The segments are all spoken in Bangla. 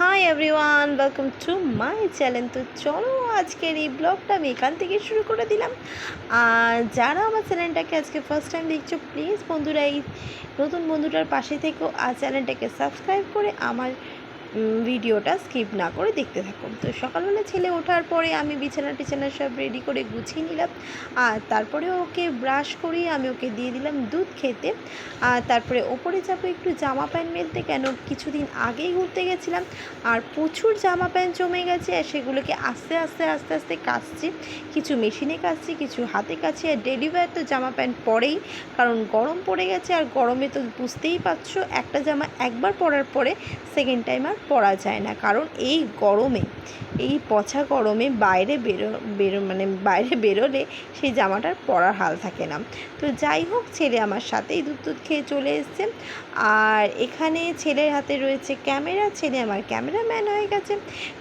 Hi everyone welcome to my channel তো চলো আজকের এই ব্লগটা আমি এখান থেকে শুরু করে দিলাম। আর যারা আমার চ্যানেলটাকে আজকে ফার্স্ট টাইম দেখছ প্লিজ বন্ধুরা, এই নতুন বন্ধুটার পাশে থেকেও আর চ্যানেলটাকে সাবস্ক্রাইব করে আমার ভিডিওটা স্কিপ না করে দেখতে থাকুন। তো সকালবেলা ছেলে ওঠার পরে আমি বিছানা টিছানা সব রেডি করে গুছিয়ে নিলাম। আর তারপরে ওকে ব্রাশ করিয়ে আমি ওকে দিয়ে দিলাম দুধ খেতে। আর তারপরে ওপরে যাব একটু জামা প্যান্ট মেলতে কেন কিছুদিন আগেই ঘুরতে গেছিলাম। আর প্রচুর জামা প্যান্ট জমে গেছে আর সেগুলোকে আস্তে আস্তে আস্তে আস্তে কাচছি। কিছু মেশিনে কাচছি, কিছু হাতে কাছে আর ডেলি ওয়্যার তো জামা প্যান্ট পরেই। কারণ গরম পড়ে গেছে আর গরমে তো বুঝতেই পারছ, একটা জামা একবার পরার পরে সেকেন্ড টাইম আর পরা যায় না। কারণ এই গরমে, এই পচা গরমে বাইরে বেরো বেরো মানে বাইরে বেরোলে সেই জামাটার পরার হাল থাকে না। তো যাই হোক, ছেলে আমার সাথেই দুধ দুধ খেয়ে চলে এসছে। আর এখানে ছেলের হাতে রয়েছে ক্যামেরা, ছেলে আমার ক্যামেরাম্যান হয়ে গেছে।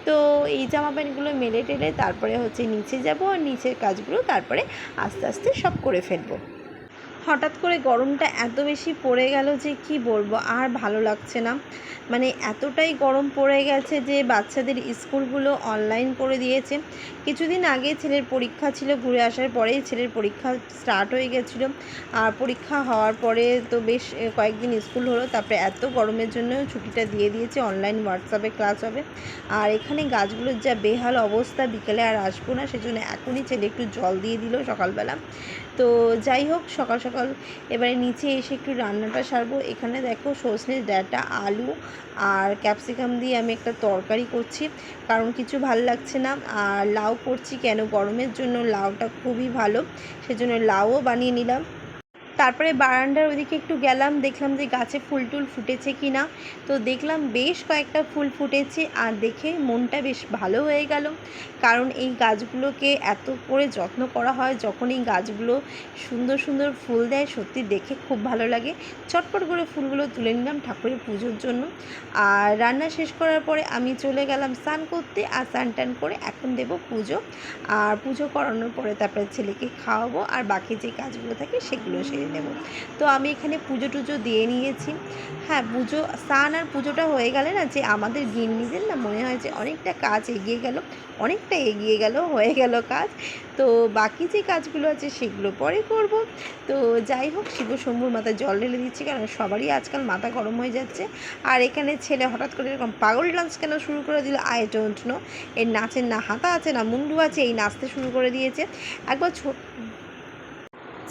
তো এই জামা প্যান্টগুলো মেলে টেলে তারপরে হচ্ছে নিচে যাব আর নিচের কাজগুলো তারপরে আস্তে আস্তে সব করে ফেলব। হঠাৎ করে গরমটা এত বেশি পড়ে গেল যে কি বলব, আর ভালো লাগছে না। মানে এতটাই গরম পড়ে গেছে যে বাচ্চাদের স্কুলগুলো অনলাইন করে দিয়েছে। কিছুদিন আগে ছেলের পরীক্ষা ছিল, ঘুরে আসার পরেই ছেলের পরীক্ষা স্টার্ট হয়ে গেছিল। আর পরীক্ষা হওয়ার পরে তো বেশ কয়েকদিন স্কুল হলো, তারপরে এত গরমের জন্য ছুটিটা দিয়ে দিয়েছে অনলাইন হোয়াটসঅ্যাপে ক্লাস হবে। আর এখানে গাছগুলোর যা বেহাল অবস্থা, বিকেলে আর আসব না, সেজন্য এখনই ছেলে একটু জল দিয়ে দিল সকালবেলা। তো যাই হোক, সকাল সকাল এবারে নিচে এসে একটু রান্নাটা সারবো। এখানে দেখো সজনে ডাটা, আলু আর ক্যাপসিকাম দিয়ে আমি একটা তরকারি করছি। কারণ কিছু ভালো লাগছে না। আর লাউ করছি কেন? গরমের জন্য লাউটা খুবই ভালো। সেজন্য লাউও বানিয়ে নিলাম। তারপরে বারান্দার ওদিকে একটু গেলাম, দেখলাম যে গাছে ফুল টুল ফুটেছে কি না তো দেখলাম বেশ কয়েকটা ফুল ফুটেছে আর দেখে মনটা বেশ ভালো হয়ে গেল। কারণ এই গাছগুলোকে এত করে যত্ন করা হয়, যখন এই গাছগুলো সুন্দর সুন্দর ফুল দেয়, সত্যি দেখে খুব ভালো লাগে। চটপট করে ফুলগুলো তুলে নিলাম ঠাকুরের পুজোর জন্য। আর রান্না শেষ করার পরে আমি চলে গেলাম স্নান করতে, আর স্নান টান করে এখন দেব পুজো। আর পুজো করানোর পরে তারপরে ছেলেকে খাওয়াবো, আর বাকি যে কাজগুলো থাকে সেগুলো সেরে নেব। তো আমি এখানে পুজো টুজো দিয়ে নিয়েছি। হ্যাঁ পুজো, স্নান আর পুজোটা হয়ে গেলে না যে আমাদের গিন্নিদের না মনে হয় যে অনেকটা কাজ এগিয়ে গেল, অনেকটা এগিয়ে গেল, হয়ে গেল কাজ। তো বাকি যে কাজগুলো আছে সেগুলো পরে করব। তো যাই হোক, শিব শম্ভুর মাথায় জল ঢেলে দিচ্ছি কারণ সবারই আজকাল মাথা গরম হয়ে যাচ্ছে। আর এখানে ছেলে হঠাৎ করে এরকম পাগল ডান্স কেন শুরু করে দিল? I don't know. এর নাচের না হাতা আছে, না মুন্ডু আছে, এই নাচতে শুরু করে দিয়েছে। একবার ছোট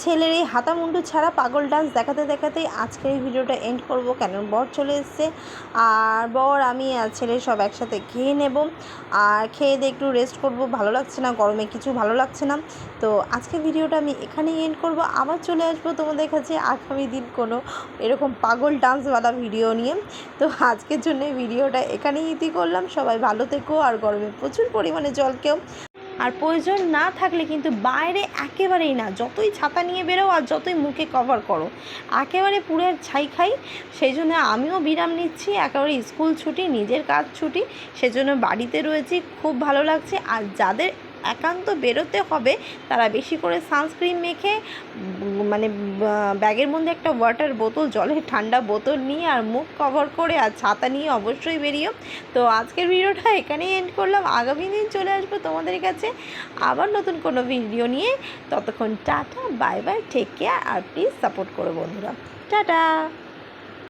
ছেলের এই হাতা মুন্ডু ছাড়া পাগল ডান্স দেখাতে দেখাতেই আজকের এই ভিডিওটা এন্ড করব। কেন বর চলে এসছে। আর বর, আমি আর ছেলে সব একসাথে খেয়ে নেব। আর খেয়ে দিয়ে একটু রেস্ট করব। ভালো লাগছে না, গরমে কিছু ভালো লাগছে না। তো আজকের ভিডিওটা আমি এখানেই এন্ড করব। আবার চলে আসব তোমাদের কাছে আগামী দিন কোনো এরকম পাগল ডান্সওয়ালা ভিডিও নিয়ে। তো আজকের জন্য ভিডিওটা এখানেই ইতি করলাম। সবাই ভালো থেকো আর গরমে প্রচুর পরিমাণে জলকেও আর প্রয়োজন না থাকলে কিন্তু বাইরে একেবারেই না। যতই ছাতা নিয়ে বেরো আর যতই মুখে কভার করো, একেবারে পুরের ছাই খাই। সেই জন্য আমিও বিরাম নিচ্ছি, একেবারে স্কুল ছুটি, নিজের কাজ ছুটি, সেজন্য বাড়িতে রয়েছি, খুব ভালো লাগছে। আর যাদের একান্ত বেরোতে হবে। তারা বেশি করে সানস্ক্রিন মেখে মানে ব্যাগের মধ্যে একটা ওয়াটার বোতল, জলের ঠান্ডা বোতল নিয়ে আর মুখ কভার করে আর ছাতা নিয়ে অবশ্যই বেরিও। তো আজকের ভিডিওটা এখানেই এন্ড করলাম। আগামী দিন চলে আসব তোমাদের কাছে আবার নতুন কোনো ভিডিও নিয়ে। ততক্ষণ tata, bye bye take care আর প্লিজ সাপোর্ট করো বন্ধুরা। টাটা!